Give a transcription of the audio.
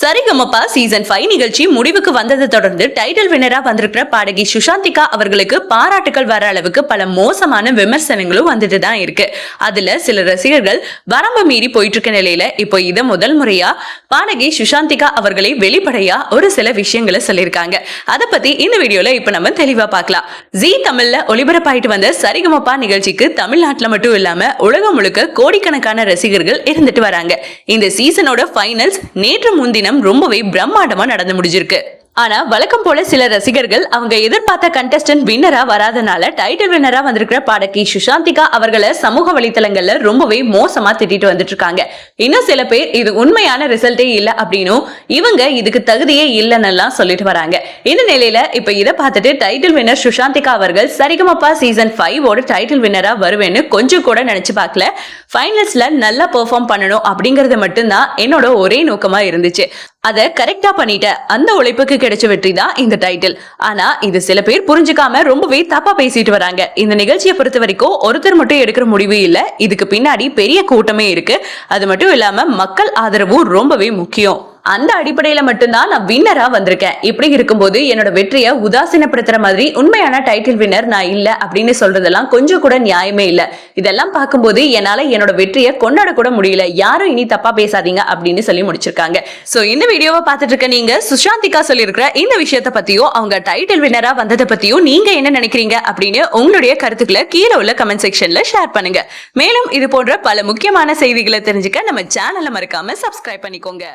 Sarigamapa season five நிகழ்ச்சி முடிவுக்கு வந்ததை தொடர்ந்து டைட்டில் வினரா வந்திருக்கிற பாடகி சுஷாந்திகா அவர்களுக்கு பாராட்டுகள் வர அளவுக்கு பல மோசமான விமர்சனங்களும் வந்துட்டு தான் இருக்கு. அதுல சில ரசிகர்கள் வரம்பு மீறி போயிட்டு இருக்க நிலையில இப்போ இத முதல் முறையா பாடகி சுஷாந்திகா அவர்களை வெளிப்படையா ஒரு சில விஷயங்களை சொல்லியிருக்காங்க. அதை பத்தி இந்த வீடியோல இப்ப நம்ம தெளிவா பார்க்கலாம். ஜி தமிழ்ல ஒளிபரப்பாயிட்டு வந்த சரிகமப்பா நிகழ்ச்சிக்கு தமிழ்நாட்டுல மட்டும் இல்லாம உலகம் முழுக்க கோடிக்கணக்கான ரசிகர்கள் இருந்துட்டு வராங்க. இந்த சீசனோட ஃபைனல்ஸ் நேற்று தினம் ரொம்பவே பிரம்மாண்டமா நடந்து முடிஞ்சிருக்கு. ஆனா வழக்கம் போல சில ரசிகர்கள் அவங்க எதிர்பார்த்த கண்டஸ்டன்ட் வின்னரா வராதனால டைட்டில் வின்னரா வந்திருக்கிற பாடகி சுஷாந்திகா அவர்களை சமூக வலைத்தளங்கள்ல ரொம்பவே மோசமா திட்டிட்டு வந்துட்டு இருக்காங்க இன்னும் சில பேர் இது உண்மையான ரிசல்ட்டே இல்ல அப்படின்னும் இவங்க இதுக்கு தகுதியே இல்லைன்னு சொல்லிட்டு வராங்க. இந்த நிலையில இப்ப இதை பார்த்துட்டு டைட்டில் வின்னர் சுஷாந்திகா அவர்கள் சரிகமப்பா சீசன் ஃபைவ் ஓட டைட்டில் வின்னரா வருவேன்னு கொஞ்சம் கூட நினைச்சு பார்க்கல. ஃபைனல்ஸ்ல நல்லா பெர்ஃபார்ம் பண்ணணும் அப்படிங்கறது மட்டும்தான் என்னோட ஒரே நோக்கமா இருந்துச்சு. அதை கரெக்டா பண்ணிட்ட. அந்த உழைப்புக்கு கிடைச்ச வெற்றி தான் இந்த டைட்டில் ஆனா இது சில பேர் புரிஞ்சுக்காம ரொம்பவே தப்பா பேசிட்டு வராங்க. இந்த நிகழ்ச்சியை பொறுத்த வரைக்கும் ஒருத்தர் மட்டும் எடுக்கிற முடிவு இல்ல. இதுக்கு பின்னாடி பெரிய கூட்டமே இருக்கு. அது மட்டும் இல்லாம மக்கள் ஆதரவும் ரொம்பவே முக்கியம். அந்த அடிப்படையில மட்டும்தான் நான் வின்னரா வந்திருக்கேன். இப்படி இருக்கும்போது என்னோட வெற்றியை உதாசீனப்படுத்துற மாதிரி உண்மையான டைட்டில் வின்னர் நான் இல்ல அப்படின்னு சொல்றதெல்லாம் கொஞ்சம் கூட நியாயமே இல்ல. இதெல்லாம் பார்க்கும்போது என்னால என்னோட வெற்றியை கொண்டாட கூட முடியல. யாரும் இனி தப்பா பேசாதீங்க அப்படின்னு சொல்லி முடிச்சிருக்காங்க. சோ இந்த வீடியோவை பார்த்துட்டு இருக்க நீங்க சுஷாந்திகா சொல்லியிருக்கிற இந்த விஷயத்த பத்தியும் அவங்க டைட்டில் வின்னரா வந்ததை பத்தியும் நீங்க என்ன நினைக்கிறீங்க அப்படின்னு உங்களுடைய கருத்துக்களை கீழே உள்ள கமெண்ட் செக்ஷன்ல ஷேர் பண்ணுங்க. மேலும் இது போன்ற பல முக்கியமான செய்திகளை தெரிஞ்சுக்க நம்ம சேனலை மறக்காம சப்ஸ்கிரைப் பண்ணிக்கோங்க.